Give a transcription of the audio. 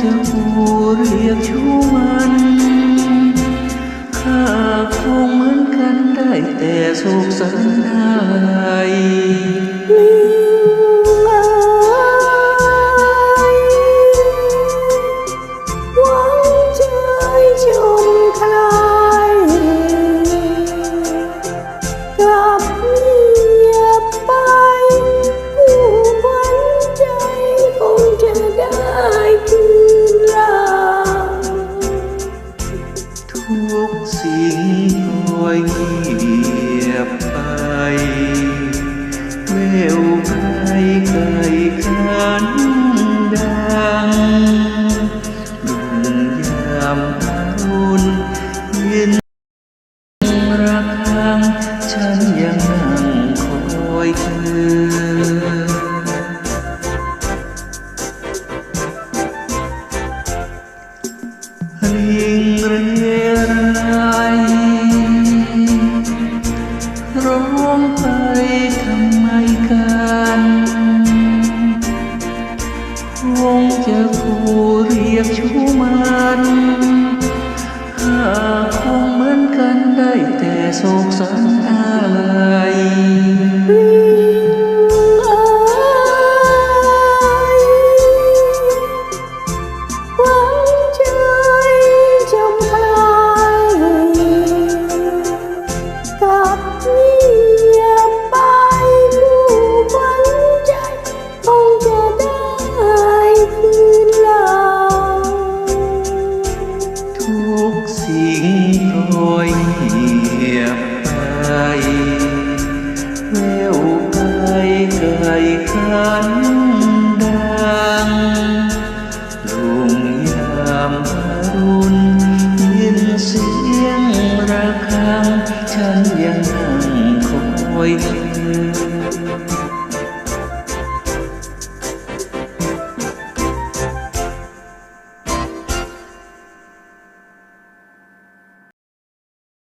จเจ้าเรียกชูมันข้าคงเหมือนกันได้แต่สุขสันได้ ทุกสิ่งปล่อยเงียบไปแววไกลไกลขันดังดุงยามอรุณยินระฆังฉันยังนั่งคอยเธอลิงเรไคอยเธอ